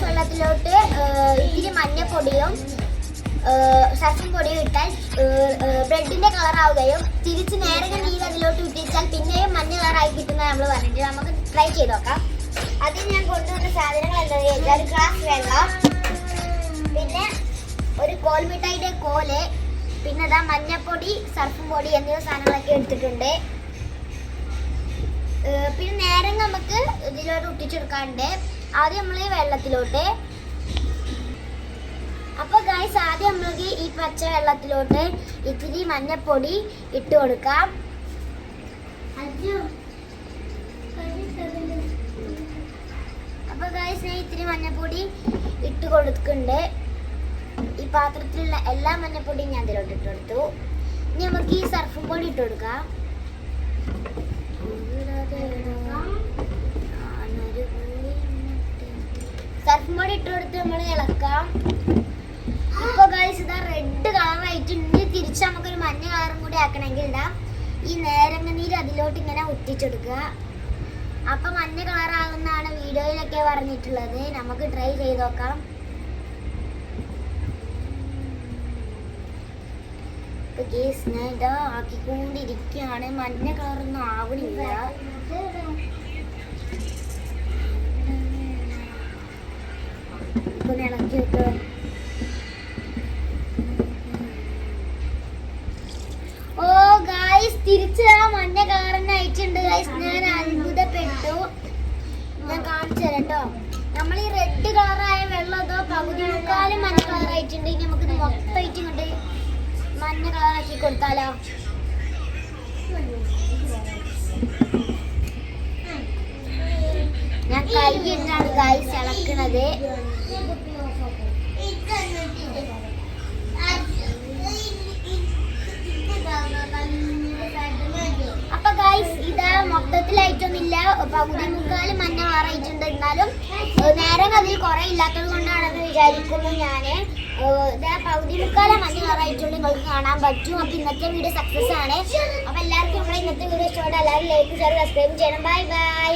വെള്ളത്തിലോട്ട് ഏഹ്, ഇത്തിരി മഞ്ഞപ്പൊടിയും സർഫും പൊടിയും ഇട്ടാൽ ബ്രെഡിന്റെ കളർ ആവുകയും തിരിച്ച് നേരത്തെ നീര് അതിലോട്ട് ഇട്ടിച്ചാൽ പിന്നെയും മഞ്ഞ കളറായി കിട്ടുന്ന നമ്മൾ പറഞ്ഞിട്ട് നമുക്ക് ട്രൈ ചെയ്ത് നോക്കാം. അതിന് ഞാൻ കൊണ്ടുവന്ന സാധനങ്ങൾ എന്താ ചോദിച്ചാൽ ഒരു ഗ്ലാസ് വെള്ളം പിന്നെ ഒരു കോൽമിഠായിയുടെ കോൽ പിന്നെ അതാ മഞ്ഞപ്പൊടി സർഫും പൊടി എന്നിവ സാധനങ്ങളൊക്കെ എടുത്തിട്ടുണ്ട്. പിന്നെ നേരം നമുക്ക് ഇതിലോട്ട് ഒട്ടിച്ചെടുക്കാണ്ട് ആദ്യം നമ്മൾ ഈ വെള്ളത്തിലോട്ട്. അപ്പൊ ഗൈസ് ആദ്യം നമ്മൾക്ക് ഈ പച്ച വെള്ളത്തിലോട്ട് ഇത്തിരി മഞ്ഞപ്പൊടി ഇട്ട് കൊടുക്കാം. അപ്പൊ ഗൈസ് ഞാൻ ഇത്തിരി മഞ്ഞപ്പൊടി ഇട്ട് കൊടുക്കുന്നുണ്ട്. ഈ പാത്രത്തിലുള്ള എല്ലാ മഞ്ഞപ്പൊടിയും ഞാൻ ഇതിലോട്ട് ഇട്ട് കൊടുത്തു. ഇനി നമുക്ക് ഈ സർഫും പൊടി ഇട്ട് കൊടുക്കാം. സർഫും മോഡ് ഇട്ട് കൊടുത്ത് നമ്മൾ ഇളക്കാം. ഇപ്പൊ ഗൈസ് ഇതാ റെഡ് ഇനി തിരിച്ച് നമുക്കൊരു മഞ്ഞ കളറും കൂടി ആക്കണമെങ്കിൽ ഇടാം ഈ നേരങ്ങ നീര് അതിലോട്ട് ഇങ്ങനെ ഒറ്റിച്ചെടുക്കുക അപ്പൊ മഞ്ഞ കളറാകുന്നാണ് വീഡിയോയിലൊക്കെ പറഞ്ഞിട്ടുള്ളത്. നമുക്ക് ട്രൈ ചെയ്ത് നോക്കാം. ഇപ്പൊ ഗേസ് ഞാൻ ഇതാ ആക്കിക്കൊണ്ടിരിക്കുകയാണ്. മഞ്ഞ കളറൊന്നും ആവണില്ല. ഒന്ന് ഇളക്കി ഓ ഗായ്സ് തിരിച്ച് ആ മഞ്ഞ കളറിന് അയച്ചിട്ടുണ്ട് ഗായ്സ് ഞാൻ അത്ഭുതപ്പെട്ടു. ഞാൻ കാണിച്ചു തരാം നമ്മൾ ഈ റെഡ് കളറായ വെള്ളം അതോ പകുതി മുക്കാലും മഞ്ഞ കളർ ആയിട്ടുണ്ട്. ഇനി നമുക്ക് മൊത്തമായിട്ട് ഇങ്ങോട്ട് മഞ്ഞ കളറാക്കി കൊടുത്താലോ? ഞാൻ കൈ ഇട്ടാണ് ഗായ്സ് ഇളക്കണത് അപ്പൊ ഗൈസ് ഇത് മൊത്തത്തിലായിട്ടൊന്നുമില്ല പകുതി മുക്കാൽ മഞ്ഞ മാറിയിട്ടുണ്ട് എന്നാലും നേരം അതിൽ കുറെ ഇല്ലാത്തത് കൊണ്ടാണെന്ന് വിചാരിക്കുന്നു ഇത് പകുതി മുക്കാല മഞ്ഞ മാറായിട്ടുണ്ട് നിങ്ങൾക്ക് കാണാൻ പറ്റും. അപ്പൊ ഇന്നത്തെ വീഡിയോ സക്സസ് ആണ്. അപ്പൊ എല്ലാവർക്കും നമ്മുടെ ഇന്നത്തെ വീഡിയോ ഇഷ്ടപ്പെട്ട എല്ലാവരും ലൈക്ക് ഷെയർ സബ്സ്ക്രൈബ് ചെയ്യണം. Bye bye